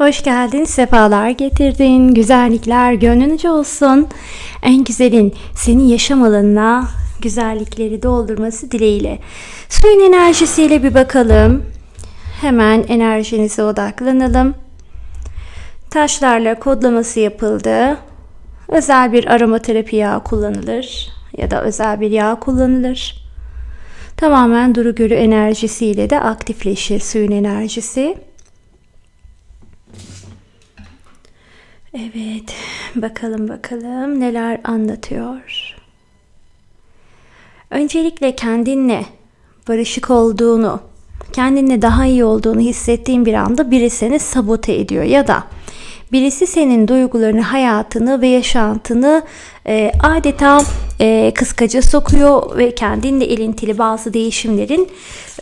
Hoş geldin, sefalar getirdin, güzellikler gönlünüzce olsun. En güzelin senin yaşam alanına güzellikleri doldurması dileğiyle. Suyun enerjisiyle bir bakalım. Hemen enerjinize odaklanalım. Taşlarla kodlaması yapıldı. Özel bir aromaterapi yağı kullanılır ya da özel bir yağ kullanılır. Tamamen duru görü enerjisiyle de aktifleşir suyun enerjisi. Evet, bakalım bakalım neler anlatıyor. Öncelikle kendinle barışık olduğunu, kendinle daha iyi olduğunu hissettiğin bir anda biri seni sabote ediyor ya da birisi senin duygularını, hayatını ve yaşantını e, adeta e, kıskaca sokuyor ve kendinle ilintili bazı değişimlerin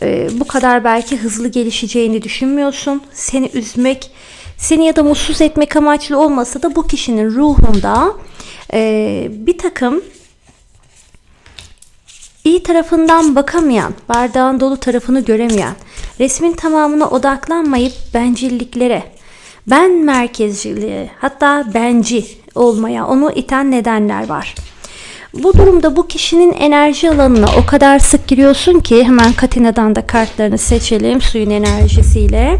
e, bu kadar belki hızlı gelişeceğini düşünmüyorsun. Seni üzmek, seni ya da mutsuz etmek amaçlı olmasa da bu kişinin ruhunda e, bir takım iyi tarafından bakamayan, bardağın dolu tarafını göremeyen, resmin tamamına odaklanmayıp bencilliklere, ben merkezciliği, hatta benci olmaya onu iten nedenler var. Bu durumda bu kişinin enerji alanına o kadar sık giriyorsun ki hemen Katina'dan da kartlarını seçelim suyun enerjisiyle.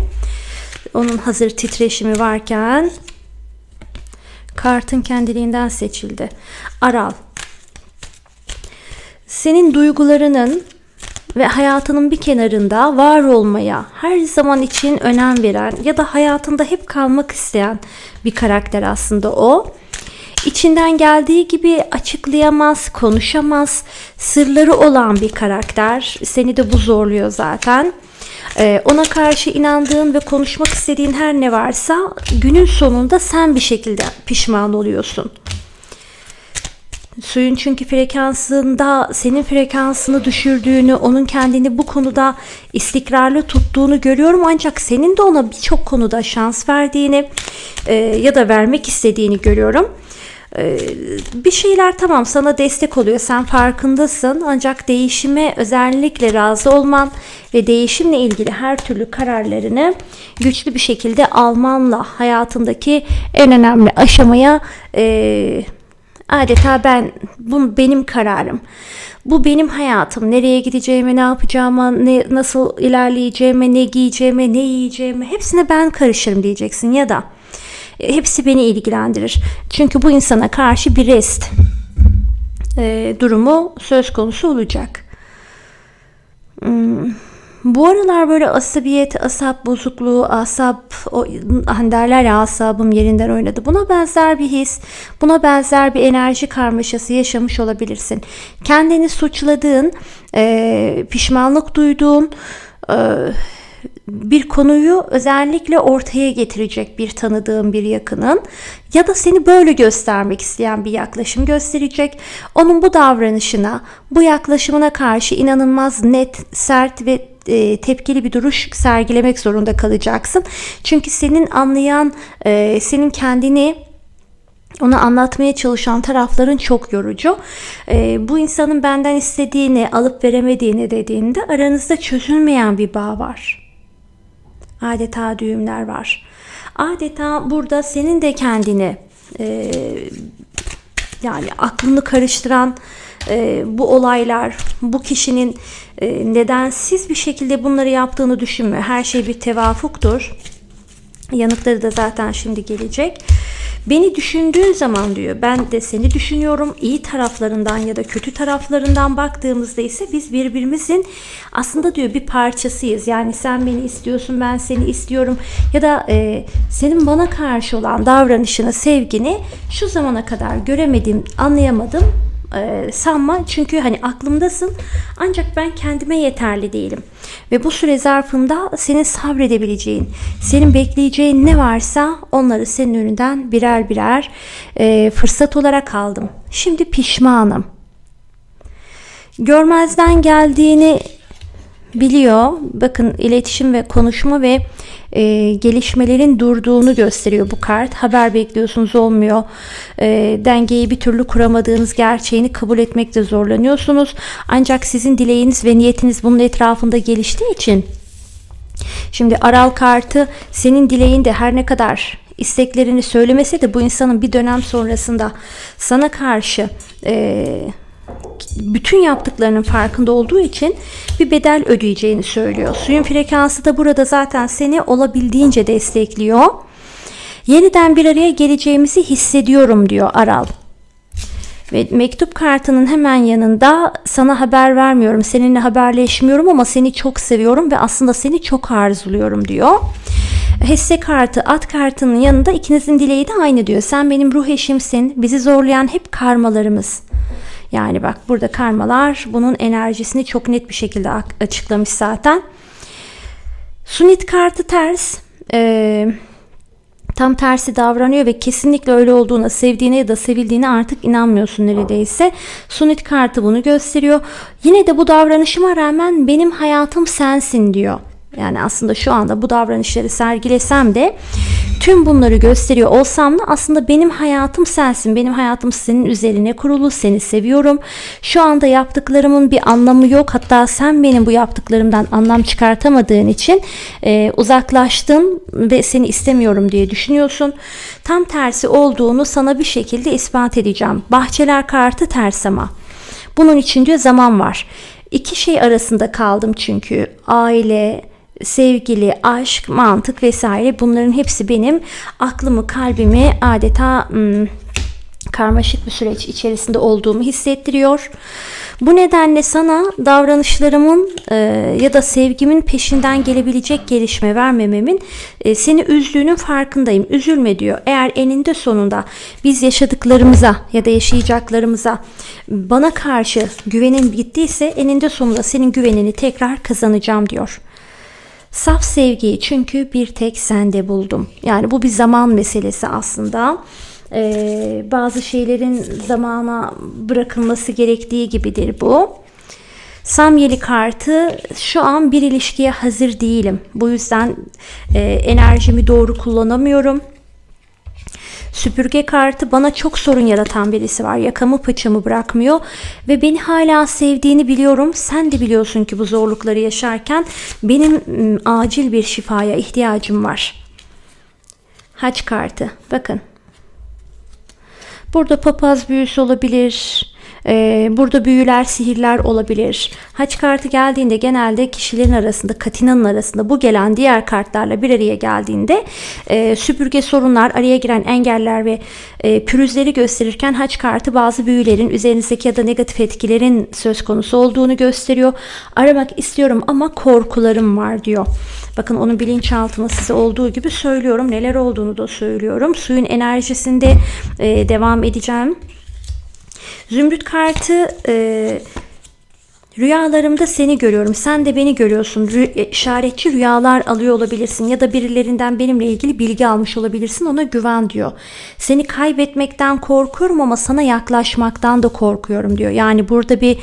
Onun hazır titreşimi varken kartın kendiliğinden seçildi. Aral. Senin duygularının ve hayatının bir kenarında var olmaya her zaman için önem veren ya da hayatında hep kalmak isteyen bir karakter aslında o. İçinden geldiği gibi açıklayamaz, konuşamaz, sırları olan bir karakter. Seni de bu zorluyor zaten. Ee, ona karşı inandığın ve konuşmak istediğin her ne varsa günün sonunda sen bir şekilde pişman oluyorsun. Suyun çünkü frekansında senin frekansını düşürdüğünü, onun kendini bu konuda istikrarlı tuttuğunu görüyorum. Ancak senin de ona birçok konuda şans verdiğini e, ya da vermek istediğini görüyorum. E, bir şeyler tamam sana destek oluyor, sen farkındasın. Ancak değişime özellikle razı olman ve değişimle ilgili her türlü kararlarını güçlü bir şekilde almanla hayatındaki en önemli aşamaya e, Adeta ben bu benim kararım. Bu benim hayatım. Nereye gideceğime, ne yapacağıma, ne, nasıl ilerleyeceğime, ne giyeceğime, ne yiyeceğime hepsine ben karışırım diyeceksin ya da hepsi beni ilgilendirir. Çünkü bu insana karşı bir rest e, durumu söz konusu olacak. Hmm. Bu aralar böyle asabiyet, asap bozukluğu, asap, o, hani derler ya asabım yerinden oynadı. Buna benzer bir his, buna benzer bir enerji karmaşası yaşamış olabilirsin. Kendini suçladığın, e, pişmanlık duyduğun, e, bir konuyu özellikle ortaya getirecek bir tanıdığın bir yakının ya da seni böyle göstermek isteyen bir yaklaşım gösterecek. Onun bu davranışına, bu yaklaşımına karşı inanılmaz net, sert ve e, tepkili bir duruş sergilemek zorunda kalacaksın. Çünkü senin anlayan, e, senin kendini onu anlatmaya çalışan tarafların çok yorucu. E, bu insanın benden istediğini, alıp veremediğini dediğinde aranızda çözülmeyen bir bağ var. Adeta düğümler var. Adeta burada senin de kendini e, yani aklını karıştıran e, bu olaylar, bu kişinin e, nedensiz bir şekilde bunları yaptığını düşünme. Her şey bir tevafuktur. Yanıtları da zaten şimdi gelecek. Beni düşündüğün zaman diyor ben de seni düşünüyorum. İyi taraflarından ya da kötü taraflarından baktığımızda ise biz birbirimizin aslında diyor bir parçasıyız. Yani sen beni istiyorsun ben seni istiyorum ya da e, senin bana karşı olan davranışını, sevgini şu zamana kadar göremedim, anlayamadım e, sanma. Çünkü hani aklımdasın. Ancak ben kendime yeterli değilim. Ve bu süre zarfında senin sabredebileceğin senin bekleyeceğin ne varsa onları senin önünden birer birer e, fırsat olarak aldım. Şimdi pişmanım. Görmezden geldiğini biliyor bakın iletişim ve konuşma ve e, gelişmelerin durduğunu gösteriyor bu kart. Haber bekliyorsunuz olmuyor. E, dengeyi bir türlü kuramadığınız gerçeğini kabul etmekte zorlanıyorsunuz. Ancak sizin dileğiniz ve niyetiniz bunun etrafında geliştiği için Şimdi aral kartı senin dileğin de her ne kadar isteklerini söylemese de bu insanın bir dönem sonrasında sana karşı eee bütün yaptıklarının farkında olduğu için bir bedel ödeyeceğini söylüyor. Suyun frekansı da burada zaten seni olabildiğince destekliyor. Yeniden bir araya geleceğimizi hissediyorum diyor Aral. Ve mektup kartının hemen yanında sana haber vermiyorum, seninle haberleşmiyorum ama seni çok seviyorum ve aslında seni çok arzuluyorum diyor. Hisse kartı, at kartının yanında ikinizin dileği de aynı diyor. Sen benim ruh eşimsin, bizi zorlayan hep karmalarımız. Yani bak burada karmalar bunun enerjisini çok net bir şekilde açıklamış zaten. Sunit kartı ters. Ee, tam tersi davranıyor ve kesinlikle öyle olduğuna, sevdiğine ya da sevildiğine artık inanmıyorsun neredeyse. Sunit kartı bunu gösteriyor. Yine de bu davranışıma rağmen benim hayatım sensin diyor. Yani aslında şu anda bu davranışları sergilesem de tüm bunları gösteriyor olsam da aslında benim hayatım sensin. Benim hayatım senin üzerine kurulu. Seni seviyorum. Şu anda yaptıklarımın bir anlamı yok. Hatta sen benim bu yaptıklarımdan anlam çıkartamadığın için e, uzaklaştın ve seni istemiyorum diye düşünüyorsun. Tam tersi olduğunu sana bir şekilde ispat edeceğim. Bahçeler kartı ters ama. Bunun için diyor zaman var. İki şey arasında kaldım çünkü aile, sevgili, aşk, mantık vesaire bunların hepsi benim aklımı, kalbimi adeta ım, karmaşık bir süreç içerisinde olduğumu hissettiriyor. Bu nedenle sana davranışlarımın e, ya da sevgimin peşinden gelebilecek gelişme vermememin e, seni üzdüğünün farkındayım. Üzülme diyor. Eğer eninde sonunda biz yaşadıklarımıza ya da yaşayacaklarımıza bana karşı güvenin gittiyse eninde sonunda senin güvenini tekrar kazanacağım diyor. Saf sevgiyi çünkü bir tek sende buldum. Yani bu bir zaman meselesi aslında. Ee, bazı şeylerin zamana bırakılması gerektiği gibidir bu. Samyeli kartı şu an bir ilişkiye hazır değilim. Bu yüzden e, enerjimi doğru kullanamıyorum. Süpürge kartı bana çok sorun yaratan birisi var. Yakamı paçamı bırakmıyor ve beni hala sevdiğini biliyorum. Sen de biliyorsun ki bu zorlukları yaşarken benim acil bir şifaya ihtiyacım var. Haç kartı. Bakın. Burada papaz büyüsü olabilir. Ee, burada büyüler, sihirler olabilir. Haç kartı geldiğinde genelde kişilerin arasında, katinanın arasında bu gelen diğer kartlarla bir araya geldiğinde e, süpürge sorunlar, araya giren engeller ve e, pürüzleri gösterirken haç kartı bazı büyülerin üzerinizdeki ya da negatif etkilerin söz konusu olduğunu gösteriyor. Aramak istiyorum ama korkularım var diyor. Bakın onun bilinçaltına size olduğu gibi söylüyorum. Neler olduğunu da söylüyorum. Suyun enerjisinde e, devam edeceğim. Zümrüt kartı e, Rüyalarımda seni görüyorum. Sen de beni görüyorsun. Rü- e, işaretçi rüyalar alıyor olabilirsin ya da birilerinden benimle ilgili bilgi almış olabilirsin. Ona güven diyor. Seni kaybetmekten korkuyorum ama sana yaklaşmaktan da korkuyorum diyor. Yani burada bir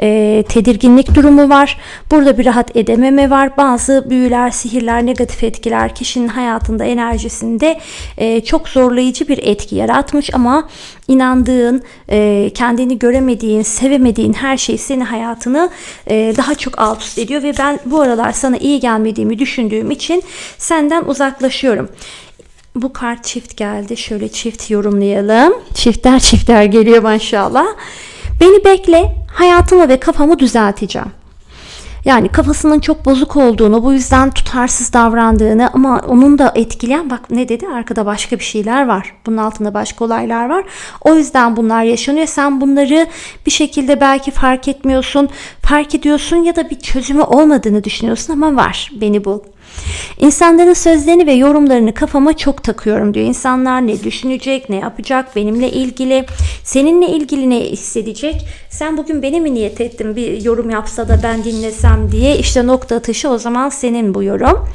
e, tedirginlik durumu var. Burada bir rahat edememe var. Bazı büyüler, sihirler, negatif etkiler kişinin hayatında, enerjisinde e, çok zorlayıcı bir etki yaratmış ama inandığın, e, kendini göremediğin, sevemediğin her şey seni hayatını e, daha çok alt üst ediyor ve ben bu aralar sana iyi gelmediğimi düşündüğüm için senden uzaklaşıyorum. Bu kart çift geldi. Şöyle çift yorumlayalım. Çiftler çiftler geliyor maşallah. Beni bekle. Hayatımı ve kafamı düzelteceğim. Yani kafasının çok bozuk olduğunu, bu yüzden tutarsız davrandığını ama onun da etkileyen bak ne dedi arkada başka bir şeyler var. Bunun altında başka olaylar var. O yüzden bunlar yaşanıyor. Sen bunları bir şekilde belki fark etmiyorsun, fark ediyorsun ya da bir çözümü olmadığını düşünüyorsun ama var. Beni bul. İnsanların sözlerini ve yorumlarını kafama çok takıyorum diyor. İnsanlar ne düşünecek, ne yapacak benimle ilgili, seninle ilgili ne hissedecek? Sen bugün beni mi niyet ettin bir yorum yapsa da ben dinlesem diye işte nokta atışı o zaman senin bu yorum.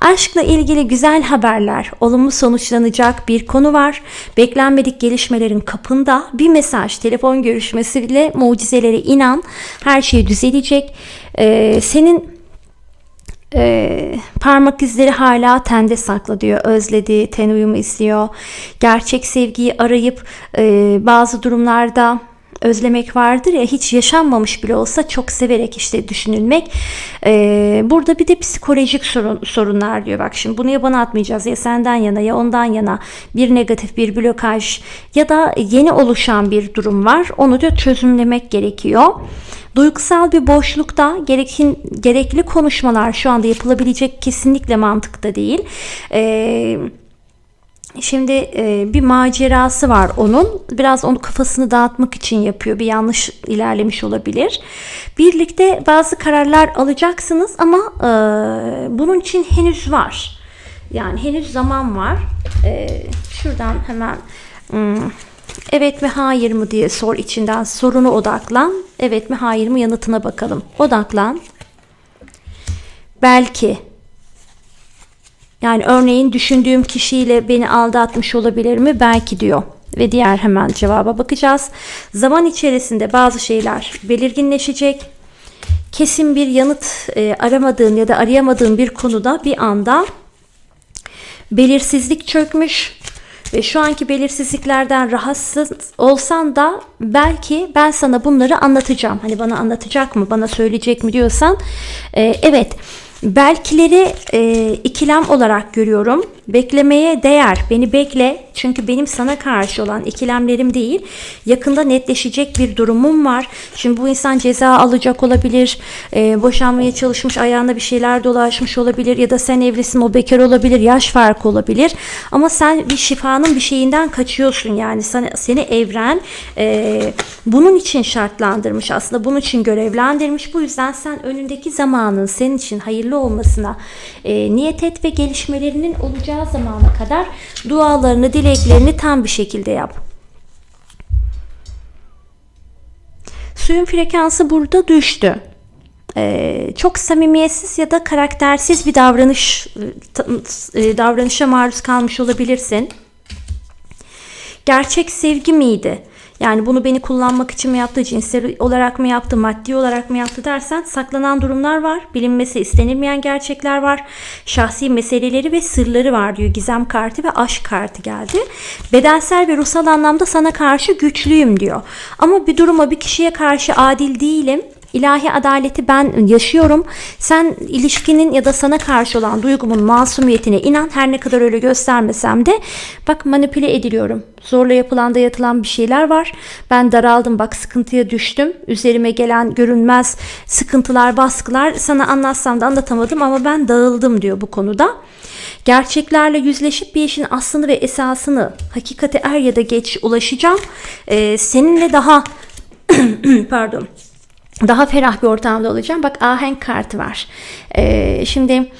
Aşkla ilgili güzel haberler, olumlu sonuçlanacak bir konu var. Beklenmedik gelişmelerin kapında bir mesaj, telefon görüşmesiyle mucizelere inan. Her şey düzelecek. Ee, senin e, parmak izleri hala tende saklı diyor. Özledi, ten uyumu istiyor. Gerçek sevgiyi arayıp e, bazı durumlarda özlemek vardır ya hiç yaşanmamış bile olsa çok severek işte düşünülmek. Ee, burada bir de psikolojik sorun, sorunlar diyor. Bak şimdi bunu ya bana atmayacağız ya senden yana ya ondan yana bir negatif bir blokaj ya da yeni oluşan bir durum var. Onu da çözümlemek gerekiyor. Duygusal bir boşlukta gerekin, gerekli konuşmalar şu anda yapılabilecek kesinlikle mantıkta değil. Eee Şimdi e, bir macerası var onun. Biraz onu kafasını dağıtmak için yapıyor. Bir yanlış ilerlemiş olabilir. Birlikte bazı kararlar alacaksınız ama e, bunun için henüz var. Yani henüz zaman var. E, şuradan hemen hmm, evet mi hayır mı diye sor içinden sorunu odaklan. Evet mi hayır mı yanıtına bakalım. Odaklan. Belki yani örneğin düşündüğüm kişiyle beni aldatmış olabilir mi? Belki diyor. Ve diğer hemen cevaba bakacağız. Zaman içerisinde bazı şeyler belirginleşecek. Kesin bir yanıt e, aramadığın ya da arayamadığın bir konuda bir anda belirsizlik çökmüş ve şu anki belirsizliklerden rahatsız olsan da belki ben sana bunları anlatacağım. Hani bana anlatacak mı, bana söyleyecek mi diyorsan e, evet Belkileri e, ikilem olarak görüyorum. Beklemeye değer. Beni bekle. Çünkü benim sana karşı olan ikilemlerim değil. Yakında netleşecek bir durumum var. Şimdi bu insan ceza alacak olabilir. E, boşanmaya çalışmış ayağında bir şeyler dolaşmış olabilir. Ya da sen evlisin o bekar olabilir. Yaş farkı olabilir. Ama sen bir şifanın bir şeyinden kaçıyorsun. Yani sana, seni evren e, bunun için şartlandırmış. Aslında bunun için görevlendirmiş. Bu yüzden sen önündeki zamanın senin için hayırlı olmasına e, niyet et ve gelişmelerinin olacağı zamana kadar dualarını, dileklerini tam bir şekilde yap. Suyun frekansı burada düştü. Ee, çok samimiyetsiz ya da karaktersiz bir davranış e, davranışa maruz kalmış olabilirsin. Gerçek sevgi miydi? Yani bunu beni kullanmak için mi yaptı, cinsel olarak mı yaptı, maddi olarak mı yaptı dersen saklanan durumlar var. Bilinmesi istenilmeyen gerçekler var. Şahsi meseleleri ve sırları var diyor. Gizem kartı ve aşk kartı geldi. Bedensel ve ruhsal anlamda sana karşı güçlüyüm diyor. Ama bir duruma bir kişiye karşı adil değilim İlahi adaleti ben yaşıyorum. Sen ilişkinin ya da sana karşı olan duygumun masumiyetine inan. Her ne kadar öyle göstermesem de bak manipüle ediliyorum. Zorla yapılan da yatılan bir şeyler var. Ben daraldım bak sıkıntıya düştüm. Üzerime gelen görünmez sıkıntılar, baskılar sana anlatsam da anlatamadım ama ben dağıldım diyor bu konuda. Gerçeklerle yüzleşip bir işin aslını ve esasını hakikate er ya da geç ulaşacağım. Ee, seninle daha pardon daha ferah bir ortamda olacağım. Bak ahenk kartı var. Ee, şimdi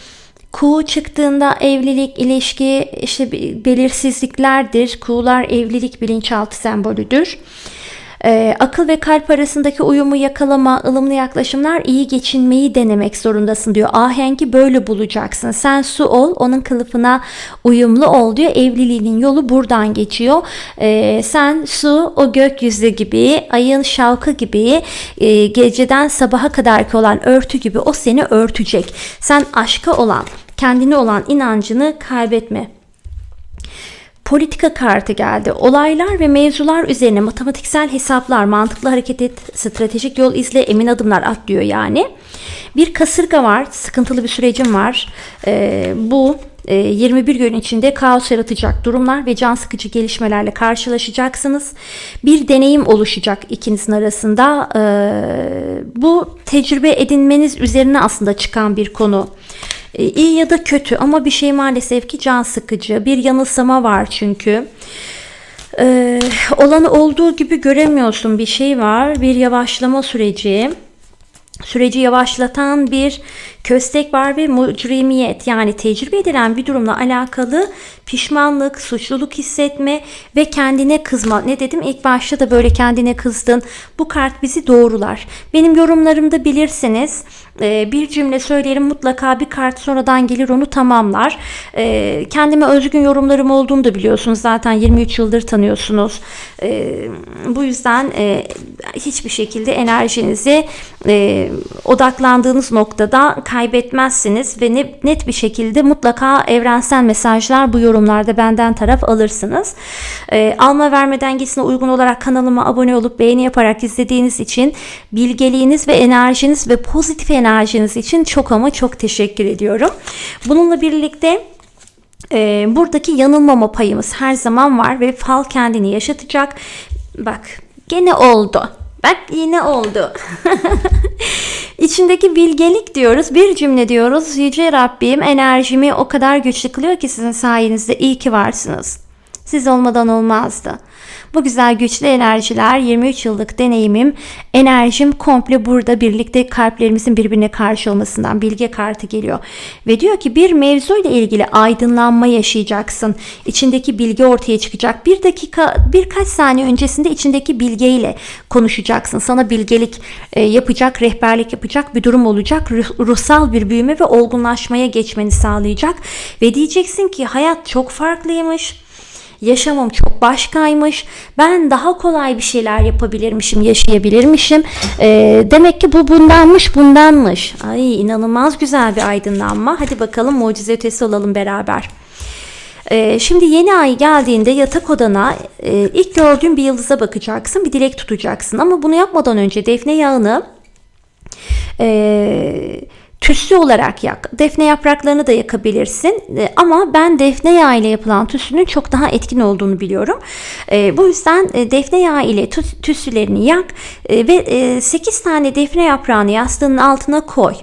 Kuğu çıktığında evlilik, ilişki, işte belirsizliklerdir. Kuğular evlilik bilinçaltı sembolüdür. Ee, akıl ve kalp arasındaki uyumu yakalama, ılımlı yaklaşımlar iyi geçinmeyi denemek zorundasın diyor. Ahengi böyle bulacaksın. Sen su ol, onun kılıfına uyumlu ol diyor. Evliliğinin yolu buradan geçiyor. Ee, sen su, o gökyüzü gibi, ayın şavkı gibi, e, geceden sabaha kadarki olan örtü gibi o seni örtecek. Sen aşka olan, kendine olan inancını kaybetme politika kartı geldi. Olaylar ve mevzular üzerine matematiksel hesaplar, mantıklı hareket et, stratejik yol izle, emin adımlar at diyor yani. Bir kasırga var, sıkıntılı bir sürecim var. Ee, bu 21 e, gün içinde kaos yaratacak durumlar ve can sıkıcı gelişmelerle karşılaşacaksınız. Bir deneyim oluşacak ikinizin arasında. Ee, bu tecrübe edinmeniz üzerine aslında çıkan bir konu. E, iyi ya da kötü ama bir şey maalesef ki can sıkıcı. Bir yanılsama var çünkü. Ee, olanı olduğu gibi göremiyorsun bir şey var. Bir yavaşlama süreci süreci yavaşlatan bir köstek var ve mucrimiyet yani tecrübe edilen bir durumla alakalı pişmanlık, suçluluk hissetme ve kendine kızma. Ne dedim ilk başta da böyle kendine kızdın. Bu kart bizi doğrular. Benim yorumlarımda bilirsiniz e, bir cümle söylerim mutlaka bir kart sonradan gelir onu tamamlar. E, kendime özgün yorumlarım olduğunu da biliyorsunuz zaten 23 yıldır tanıyorsunuz. E, bu yüzden hiçbir şekilde enerjinizi odaklandığınız noktada kaybetmezsiniz ve ne- net bir şekilde mutlaka evrensel mesajlar bu yorumlarda benden taraf alırsınız. Ee, alma verme dengesine uygun olarak kanalıma abone olup beğeni yaparak izlediğiniz için bilgeliğiniz ve enerjiniz ve pozitif enerjiniz için çok ama çok teşekkür ediyorum. Bununla birlikte e, buradaki yanılmama payımız her zaman var ve fal kendini yaşatacak. Bak gene oldu. Bak yine oldu. İçindeki bilgelik diyoruz. Bir cümle diyoruz. Yüce Rabbim enerjimi o kadar güçlü kılıyor ki sizin sayenizde iyi ki varsınız. Siz olmadan olmazdı. Bu güzel güçlü enerjiler 23 yıllık deneyimim enerjim komple burada birlikte kalplerimizin birbirine karşı olmasından bilge kartı geliyor. Ve diyor ki bir mevzu ile ilgili aydınlanma yaşayacaksın. İçindeki bilgi ortaya çıkacak. Bir dakika birkaç saniye öncesinde içindeki bilgeyle konuşacaksın. Sana bilgelik e, yapacak, rehberlik yapacak bir durum olacak. Ruh- ruhsal bir büyüme ve olgunlaşmaya geçmeni sağlayacak. Ve diyeceksin ki hayat çok farklıymış. Yaşamım çok başkaymış. Ben daha kolay bir şeyler yapabilirmişim, yaşayabilirmişim. Ee, demek ki bu bundanmış, bundanmış. Ay inanılmaz güzel bir aydınlanma. Hadi bakalım mucize ötesi olalım beraber. Ee, şimdi yeni ay geldiğinde yatak odana e, ilk gördüğün bir yıldıza bakacaksın, bir dilek tutacaksın. Ama bunu yapmadan önce defne yağını e, tüslü olarak yak. Defne yapraklarını da yakabilirsin. E, ama ben defne yağı ile yapılan tüslünün çok daha etkin olduğunu biliyorum. E, bu yüzden e, defne yağı ile tüs- tüslülerini yak ve e, 8 tane defne yaprağını yastığının altına koy.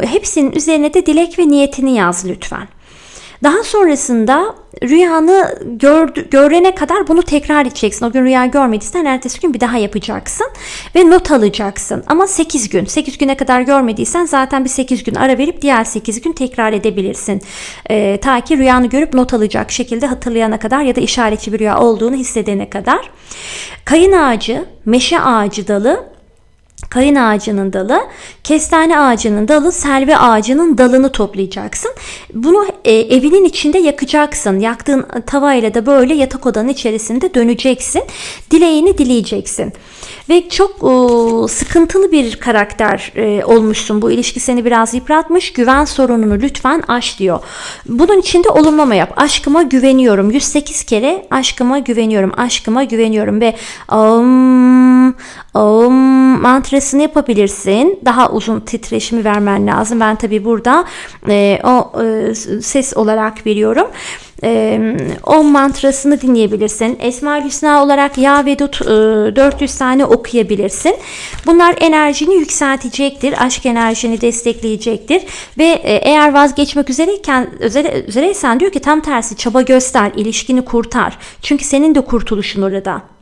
Hepsinin üzerine de dilek ve niyetini yaz lütfen. Daha sonrasında rüyanı gördü, görene kadar bunu tekrar edeceksin. O gün rüya görmediysen ertesi gün bir daha yapacaksın ve not alacaksın. Ama 8 gün, 8 güne kadar görmediysen zaten bir 8 gün ara verip diğer 8 gün tekrar edebilirsin. Ee, ta ki rüyanı görüp not alacak şekilde hatırlayana kadar ya da işaretçi bir rüya olduğunu hissedene kadar. Kayın ağacı, meşe ağacı dalı Kayın ağacının dalı, kestane ağacının dalı, selvi ağacının dalını toplayacaksın. Bunu e, evinin içinde yakacaksın. Yaktığın tavayla da böyle yatak odanın içerisinde döneceksin. Dileğini dileyeceksin. Ve çok e, sıkıntılı bir karakter e, olmuşsun. Bu ilişki seni biraz yıpratmış. Güven sorununu lütfen aş diyor. Bunun için de olumlama yap. Aşkıma güveniyorum. 108 kere aşkıma güveniyorum. Aşkıma güveniyorum ve om, om mantrasını yapabilirsin. Daha uzun titreşimi vermen lazım. Ben tabi burada e, o e, ses olarak veriyorum. E, o mantrasını dinleyebilirsin. Esma-ül Hüsna olarak Ya Vedut e, 400 tane okuyabilirsin. Bunlar enerjini yükseltecektir. Aşk enerjini destekleyecektir. Ve e, eğer vazgeçmek üzereyken üzere, üzereysen diyor ki tam tersi çaba göster, ilişkini kurtar. Çünkü senin de kurtuluşun orada.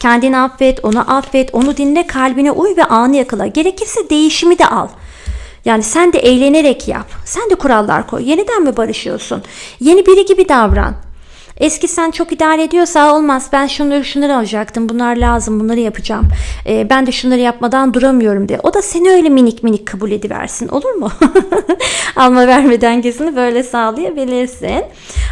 Kendini affet, onu affet, onu dinle, kalbine uy ve anı yakala. Gerekirse değişimi de al. Yani sen de eğlenerek yap. Sen de kurallar koy. Yeniden mi barışıyorsun? Yeni biri gibi davran. Eski sen çok idare ediyorsa olmaz. Ben şunları şunları alacaktım. Bunlar lazım. Bunları yapacağım. Ee, ben de şunları yapmadan duramıyorum diye. O da seni öyle minik minik kabul ediversin. Olur mu? Alma verme dengesini böyle sağlayabilirsin.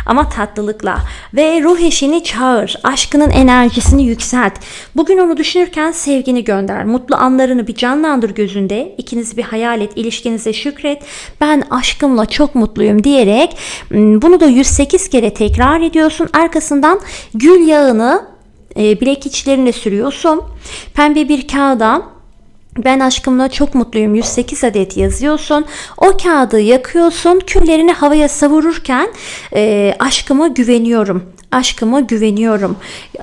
Ama tatlılıkla. Ve ruh eşini çağır. Aşkının enerjisini yükselt. Bugün onu düşünürken sevgini gönder. Mutlu anlarını bir canlandır gözünde. İkinizi bir hayal et. ilişkinize şükret. Ben aşkımla çok mutluyum diyerek m, bunu da 108 kere tekrar ediyorsun. Arkasından gül yağını e, bilek içlerine sürüyorsun. Pembe bir kağıda ben aşkımla çok mutluyum 108 adet yazıyorsun. O kağıdı yakıyorsun. Küllerini havaya savururken e, aşkıma güveniyorum. Aşkıma güveniyorum.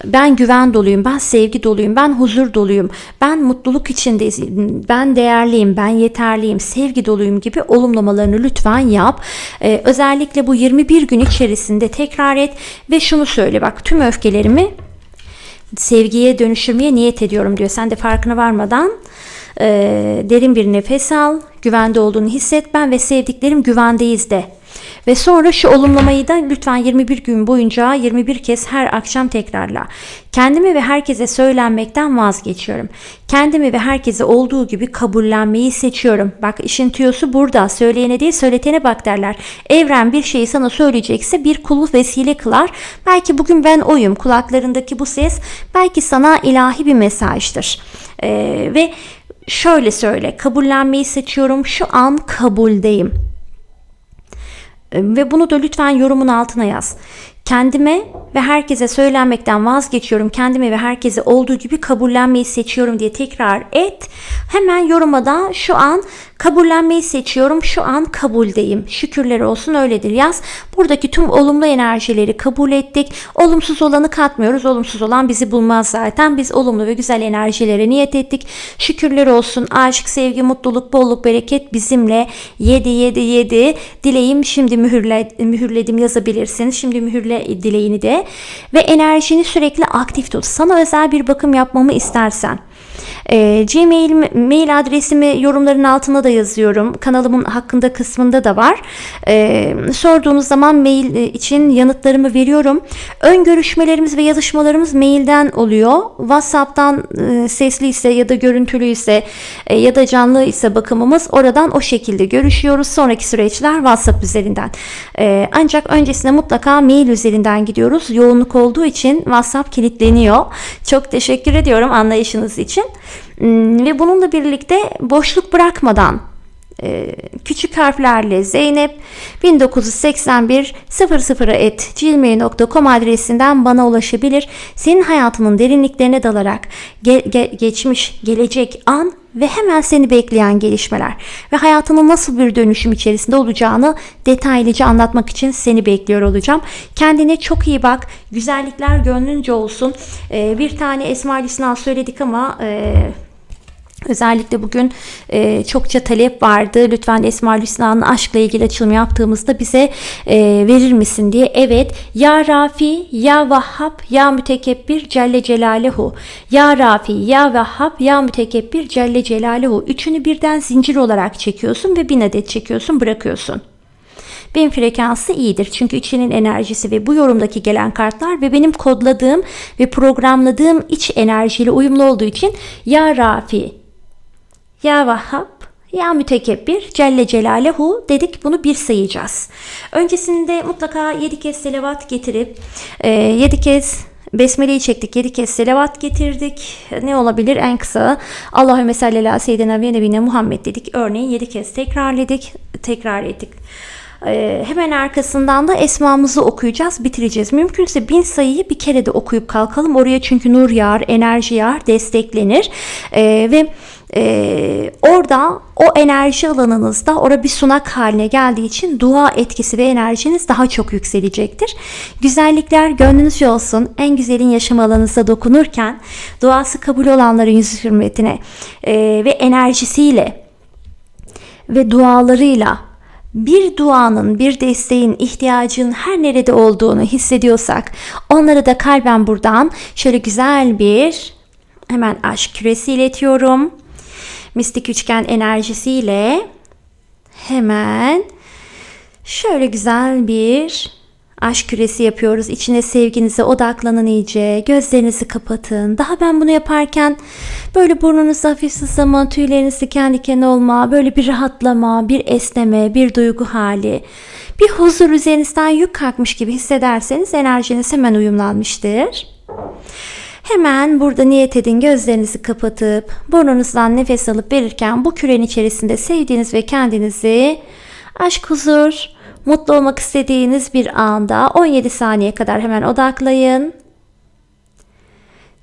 Ben güven doluyum. Ben sevgi doluyum. Ben huzur doluyum. Ben mutluluk içindeyim. Ben değerliyim. Ben yeterliyim. Sevgi doluyum gibi olumlamalarını lütfen yap. E, özellikle bu 21 gün içerisinde tekrar et ve şunu söyle bak tüm öfkelerimi sevgiye dönüştürmeye niyet ediyorum diyor. Sen de farkına varmadan e, derin bir nefes al, güvende olduğunu hisset. Ben ve sevdiklerim güvendeyiz de. Ve sonra şu olumlamayı da lütfen 21 gün boyunca 21 kez her akşam tekrarla. Kendime ve herkese söylenmekten vazgeçiyorum. Kendimi ve herkese olduğu gibi kabullenmeyi seçiyorum. Bak işin tüyosu burada. Söyleyene değil söyletene bak derler. Evren bir şeyi sana söyleyecekse bir kulu vesile kılar. Belki bugün ben oyum. Kulaklarındaki bu ses belki sana ilahi bir mesajdır. Ee, ve şöyle söyle. Kabullenmeyi seçiyorum. Şu an kabuldeyim. Ve bunu da lütfen yorumun altına yaz. Kendime ve herkese söylenmekten vazgeçiyorum. Kendime ve herkese olduğu gibi kabullenmeyi seçiyorum diye tekrar et. Hemen yoruma da şu an kabullenmeyi seçiyorum. Şu an kabuldeyim. Şükürler olsun öyledir yaz. Buradaki tüm olumlu enerjileri kabul ettik. Olumsuz olanı katmıyoruz. Olumsuz olan bizi bulmaz zaten. Biz olumlu ve güzel enerjilere niyet ettik. Şükürler olsun. Aşk, sevgi, mutluluk, bolluk, bereket bizimle. 7 7 7 dileğim şimdi mühürle, mühürledim yazabilirsiniz. Şimdi mühürle dileğini de ve enerjini sürekli aktif tut. Sana özel bir bakım yapmamı istersen e, Gmail mail adresimi yorumların altına da yazıyorum. Kanalımın hakkında kısmında da var. E, sorduğunuz zaman mail için yanıtlarımı veriyorum. Ön görüşmelerimiz ve yazışmalarımız mailden oluyor. WhatsApp'tan e, sesli ise ya da görüntülü ise e, ya da canlı ise bakımımız oradan o şekilde görüşüyoruz. Sonraki süreçler WhatsApp üzerinden. E, ancak öncesinde mutlaka mail üzerinden gidiyoruz. Yoğunluk olduğu için WhatsApp kilitleniyor. Çok teşekkür ediyorum anlayışınız için. Hmm, ve bununla birlikte boşluk bırakmadan e, küçük harflerle Zeynep 1981 00 et gmail.com adresinden bana ulaşabilir. Senin hayatının derinliklerine dalarak ge- ge- geçmiş, gelecek an ve hemen seni bekleyen gelişmeler ve hayatının nasıl bir dönüşüm içerisinde olacağını detaylıca anlatmak için seni bekliyor olacağım. Kendine çok iyi bak. Güzellikler gönlünce olsun. Ee, bir tane Esma Hüsna söyledik ama e, Özellikle bugün e, çokça talep vardı. Lütfen Esma Hüsna'nın aşkla ilgili açılım yaptığımızda bize e, verir misin diye. Evet. Ya Rafi, Ya Vahhab, Ya Mütekebbir, Celle Celaluhu. Ya Rafi, Ya Vahhab, Ya Mütekebbir, Celle Celaluhu. Üçünü birden zincir olarak çekiyorsun ve bin adet çekiyorsun bırakıyorsun. Benim frekansı iyidir. Çünkü içinin enerjisi ve bu yorumdaki gelen kartlar ve benim kodladığım ve programladığım iç enerjiyle uyumlu olduğu için Ya Rafi, ya Vahhab ya mütekebbir Celle Celaluhu dedik bunu bir sayacağız. Öncesinde mutlaka 7 kez selavat getirip 7 e, kez Besmele'yi çektik. 7 kez selavat getirdik. Ne olabilir en kısa? Allahümme salli ala seyyidina ve nebine Muhammed dedik. Örneğin 7 kez tekrarladık. Tekrar ettik. Ee, hemen arkasından da esmamızı okuyacağız, bitireceğiz. Mümkünse bin sayıyı bir kere de okuyup kalkalım. Oraya çünkü nur yağar, enerji yağar, desteklenir. Ee, ve e, orada o enerji alanınızda orada bir sunak haline geldiği için dua etkisi ve enerjiniz daha çok yükselecektir. Güzellikler gönlünüzce olsun. En güzelin yaşam alanınıza dokunurken duası kabul olanların yüz hürmetine e, ve enerjisiyle ve dualarıyla bir duanın, bir desteğin, ihtiyacın her nerede olduğunu hissediyorsak onları da kalben buradan şöyle güzel bir hemen aşk küresi iletiyorum. Mistik üçgen enerjisiyle hemen şöyle güzel bir aşk küresi yapıyoruz. İçine sevginize odaklanın iyice. Gözlerinizi kapatın. Daha ben bunu yaparken böyle burnunuzu hafif sızlama, tüyleriniz diken diken olma, böyle bir rahatlama, bir esneme, bir duygu hali. Bir huzur üzerinizden yük kalkmış gibi hissederseniz enerjiniz hemen uyumlanmıştır. Hemen burada niyet edin gözlerinizi kapatıp burnunuzdan nefes alıp verirken bu kürenin içerisinde sevdiğiniz ve kendinizi aşk, huzur, mutlu olmak istediğiniz bir anda 17 saniye kadar hemen odaklayın.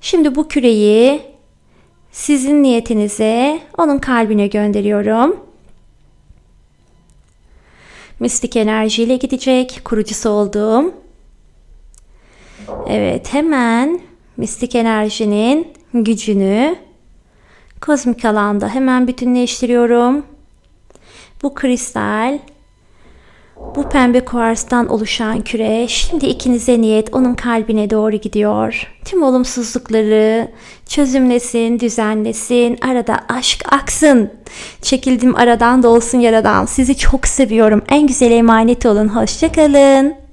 Şimdi bu küreyi sizin niyetinize, onun kalbine gönderiyorum. Mistik enerjiyle gidecek. Kurucusu olduğum. Evet hemen mistik enerjinin gücünü kozmik alanda hemen bütünleştiriyorum. Bu kristal bu pembe kuarstan oluşan küre şimdi ikinize niyet onun kalbine doğru gidiyor. Tüm olumsuzlukları çözümlesin, düzenlesin, arada aşk aksın. Çekildim aradan da olsun yaradan. Sizi çok seviyorum. En güzel emanet olun. Hoşçakalın.